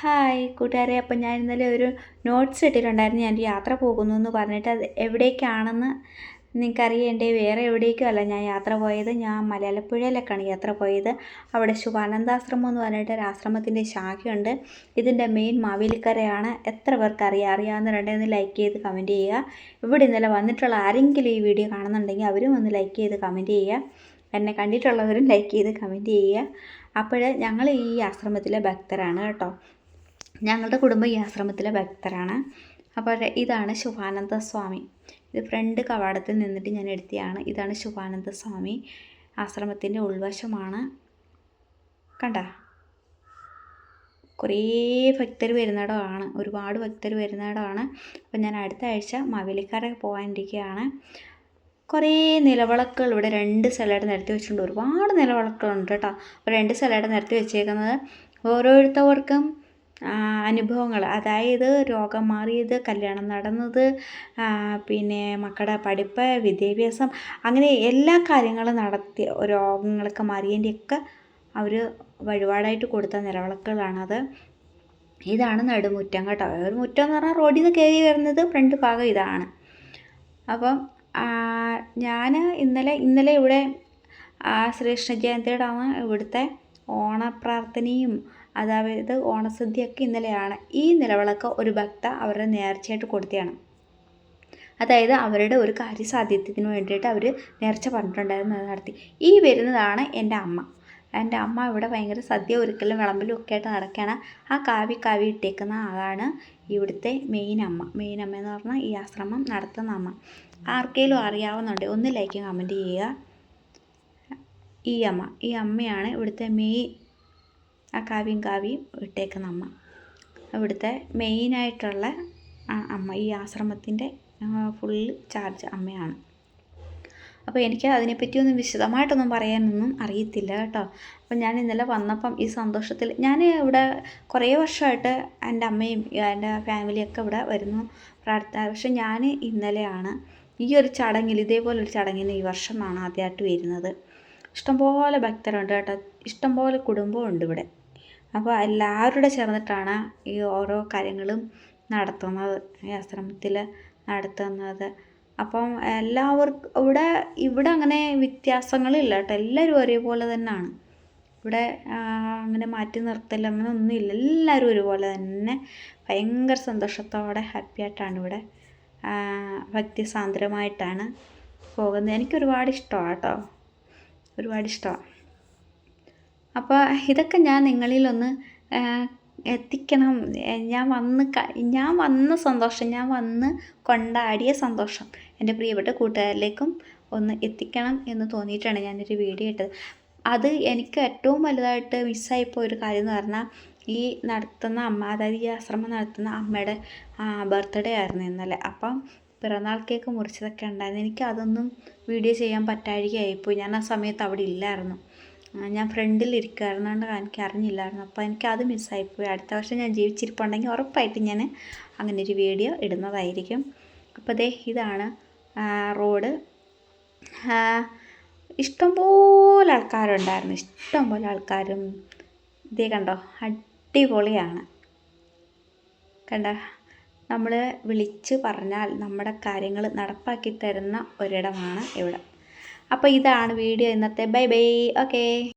Hi കൂട്ടുകാരെ അപ്പം ഞാൻ ഇന്നലെ ഒരു നോട്ട്സ് ഇട്ടിട്ടുണ്ടായിരുന്നു. ഞാൻ യാത്ര പോകുന്നു എന്ന് പറഞ്ഞിട്ട് അത് എവിടേക്കാണെന്ന് നിങ്ങൾക്കറിയേണ്ടേ വേറെ എവിടേക്കും അല്ല ഞാൻ യാത്ര പോയത്. ഞാൻ മലയാളപ്പുഴയിലേക്കാണ് യാത്ര പോയത്. അവിടെ ശുഭാനന്ദാശ്രമം എന്ന് പറഞ്ഞിട്ട് ഒരു ആശ്രമത്തിന്റെ ശാഖയുണ്ട്. ഇതിന്റെ മെയിൻ മാവേലിക്കരയാണ്. എത്ര പേർക്ക് അറിയാം അറിയാവുന്നവരുണ്ടെങ്കിൽ ലൈക്ക് ചെയ്ത് കമന്റ് ചെയ്യുക. ഇവിടെ ഇന്നലെ വന്നിട്ടുള്ള ആരെങ്കിലും ഈ വീഡിയോ കാണുന്നുണ്ടെങ്കിൽ അവരും ഒന്ന് ലൈക്ക് ചെയ്ത് കമന്റ് ചെയ്യുക. എന്നെ കണ്ടിട്ടുള്ളവരും ലൈക്ക് ചെയ്ത് കമന്റ് ചെയ്യുക. അപ്പോൾ ഞങ്ങൾ ഈ ആശ്രമത്തിലെ ഭക്തരാണ് കേട്ടോ. ഞങ്ങളുടെ കുടുംബം ഈ ആശ്രമത്തിലെ ഭക്തരാണ്. അപ്പോൾ ഇതാണ് ശുഭാനന്ദ സ്വാമി. ഇത് ഫ്രണ്ട് കവാടത്തിൽ നിന്നിട്ട് ഞാൻ എടുത്തിയാണ്. ഇതാണ് ശുഭാനന്ദ സ്വാമി. ആശ്രമത്തിന്റെ ഉൾവശമാണ്. കണ്ട? കുറേ ഭക്തർ വരുന്നിടമാണ്. ഒരുപാട് ഭക്തർ വരുന്നിടമാണ്. അപ്പോൾ ഞാൻ അടുത്ത ആഴ്ച മവിലിക്കര പോകാനിരിക്കുകയാണ് കുറേ നിലവിളക്കുകൾ ഇവിടെ രണ്ട് സ്ഥലമായിട്ട് നിരത്തി വെച്ചിട്ടുണ്ട്. ഒരുപാട് നിലവിളക്കുകളുണ്ട് കേട്ടോ. അപ്പോൾ രണ്ട് സ്ഥലമായിട്ട് നിരത്തി വെച്ചേക്കുന്നത് ഓരോരുത്തവർക്കും അനുഭവങ്ങൾ അതായത് രോഗം മാറിയത് കല്യാണം നടന്നത് പിന്നെ മക്കളുടെ പഠിപ്പ് വിദ്യാഭ്യാസം അങ്ങനെ എല്ലാ കാര്യങ്ങളും നടത്തി രോഗങ്ങളൊക്കെ മാറിയതിന്റെയൊക്കെ അവർ വഴിപാടായിട്ട് കൊടുത്ത നിലവിളക്കുകളാണത്. ഇതാണ് നടുമുറ്റം കേട്ടോ. ഒരു മുറ്റം എന്ന് പറഞ്ഞാൽ റോഡിൽ നിന്ന് കയറി വരുന്നത് ഫ്രണ്ട് ഭാഗം ഇതാണ്. അപ്പം ഞാൻ ഇന്നലെ ഇന്നലെ ഇവിടെ ശ്രീകൃഷ്ണ ജയന്തിയുടെ ഇവിടുത്തെ ഓണപ്രാർത്ഥനയും അതായത് ഓണസദ്യയൊക്കെ ഇന്നലെയാണ്. ഈ നിലവിളക്ക് ഒരു ഭക്ത അവരുടെ നേർച്ചയായിട്ട് കൊടുത്തതാണ്. അതായത് അവരുടെ ഒരു കാര്യസാധ്യത്തിന് വേണ്ടിയിട്ട് അവർ നേർച്ച പറഞ്ഞിട്ടുണ്ടായിരുന്നു നടത്തി. ഈ വരുന്നതാണ് എന്റെ അമ്മ. എന്റെ അമ്മ ഇവിടെ ഭയങ്കര സദ്യ ഒരുക്കലും വിളമ്പലും ഒക്കെ ആയിട്ട് നടക്കുകയാണ് ആ കാവി കാവി ഇട്ടേക്കുന്ന ആളാണ് ഇവിടുത്തെ മെയിൻ അമ്മ. മെയിൻ അമ്മ എന്ന് പറഞ്ഞാൽ ഈ ആശ്രമം നടത്തുന്ന അമ്മ. ആർക്കെങ്കിലും അറിയാവുന്നുണ്ട് ഒന്ന് ലൈക്ക് കമന്റ് ചെയ്യുക. ഈ അമ്മ. ഈ അമ്മയാണ് ഇവിടുത്തെ മെയിൻ ആ കാവ്യം കാവ്യം ഇട്ടേക്കുന്ന അമ്മ. ഇവിടുത്തെ മെയിനായിട്ടുള്ള അമ്മ. ഈ ആശ്രമത്തിന്റെ ഫുള്ള് ചാർജ് അമ്മയാണ്. അപ്പോൾ എനിക്ക് അതിനെപ്പറ്റിയൊന്നും വിശദമായിട്ടൊന്നും പറയാനൊന്നും അറിയത്തില്ല കേട്ടോ. അപ്പം ഞാൻ ഇന്നലെ വന്നപ്പം ഈ സന്തോഷത്തിൽ ഞാൻ ഇവിടെ കുറേ വർഷമായിട്ട് എന്റെ അമ്മയും എന്റെ ഫാമിലിയൊക്കെ ഇവിടെ വരുന്നു പ്രാർത്ഥന പക്ഷെ ഞാൻ ഇന്നലെയാണ് ഈ ഒരു ചടങ്ങിൽ ഇതേപോലെ ഒരു ചടങ്ങിന് ഈ വർഷമാണ് ആദ്യമായിട്ട് വരുന്നത്. ഇഷ്ടംപോലെ ഭക്തരുണ്ട് കേട്ടോ. ഇഷ്ടംപോലെ കുടുംബമുണ്ട് ഇവിടെ. അപ്പോൾ എല്ലാവരുടെ ചേർന്നിട്ടാണ് ഈ ഓരോ കാര്യങ്ങളും നടത്തുന്നത്. ഈ ആശ്രമത്തിൽ നടത്തുന്നത്. അപ്പം എല്ലാവർക്കും ഇവിടെ ഇവിടെ അങ്ങനെ വ്യത്യാസങ്ങളില്ല കേട്ടോ. എല്ലാവരും ഒരേപോലെ തന്നെയാണ്. ഇവിടെ അങ്ങനെ മാറ്റി നിർത്തൽ അങ്ങനെ ഒന്നുമില്ല എല്ലാവരും ഒരുപോലെ തന്നെ ഭയങ്കര സന്തോഷത്തോടെ ഹാപ്പി ആയിട്ടാണ് ഇവിടെ ഭക്തിസാന്ദ്രമായിട്ടാണ് പോകുന്നത്. എനിക്ക് ഒരുപാട് ഇഷ്ടമാണ് കേട്ടോ. ഒരുപാട് ഇഷ്ടമാണ് അപ്പോൾ ഇതൊക്കെ ഞാൻ നിങ്ങളിലൊന്ന് എത്തിക്കണം. ഞാൻ വന്ന് ഞാൻ വന്ന സന്തോഷം ഞാൻ വന്ന് കൊണ്ടാടിയ സന്തോഷം എന്റെ പ്രിയപ്പെട്ട കൂട്ടുകാരിലേക്കും ഒന്ന് എത്തിക്കണം എന്ന് തോന്നിയിട്ടാണ് ഞാനൊരു വീഡിയോ ഇട്ടത്. അത് എനിക്ക് ഏറ്റവും വലുതായിട്ട് മിസ്സായിപ്പോയ ഒരു കാര്യം എന്ന് പറഞ്ഞാൽ ഈ നടത്തുന്ന അമ്മ അതായത് ഈ ആശ്രമം നടത്തുന്ന അമ്മയുടെ ബർത്ത്ഡേ ആയിരുന്നു ഇന്നലെ. അപ്പം പിറന്നാൾ കേക്ക് മുറിച്ചതൊക്കെ ഉണ്ടായിരുന്നു. എനിക്ക് അതൊന്നും വീഡിയോ ചെയ്യാൻ പറ്റാഴികയായിപ്പോയി. ഞാൻ ആ സമയത്ത് അവിടെ ഇല്ലായിരുന്നു. ഞാൻ ഫ്രണ്ടിൽ ഇരിക്കുമായിരുന്നുകൊണ്ട് എനിക്ക് അറിഞ്ഞില്ലായിരുന്നു. അപ്പോൾ എനിക്ക് അത് മിസ്സായിപ്പോയി അടുത്ത വർഷം ഞാൻ ജീവിച്ചിരിപ്പുണ്ടെങ്കിൽ ഉറപ്പായിട്ടും ഞാൻ അങ്ങനെ ഒരു വീഡിയോ ഇടുന്നതായിരിക്കും. അപ്പോൾ ദേ ഇതാണ് റോഡ്. ഇഷ്ടംപോലെ ആൾക്കാരുണ്ടായിരുന്നു. ഇഷ്ടംപോലെ ആൾക്കാരും. ഇതേ കണ്ടോ അടിപൊളിയാണ്. കണ്ട? നമ്മൾ വിളിച്ച് പറഞ്ഞാൽ നമ്മുടെ കാര്യങ്ങൾ നടപ്പാക്കി തരുന്ന ഒരിടമാണ് ഇവിടെ. അപ്പോൾ ഇതാണ് വീഡിയോ ഇന്നത്തെ. Bye bye. ഓക്കേ.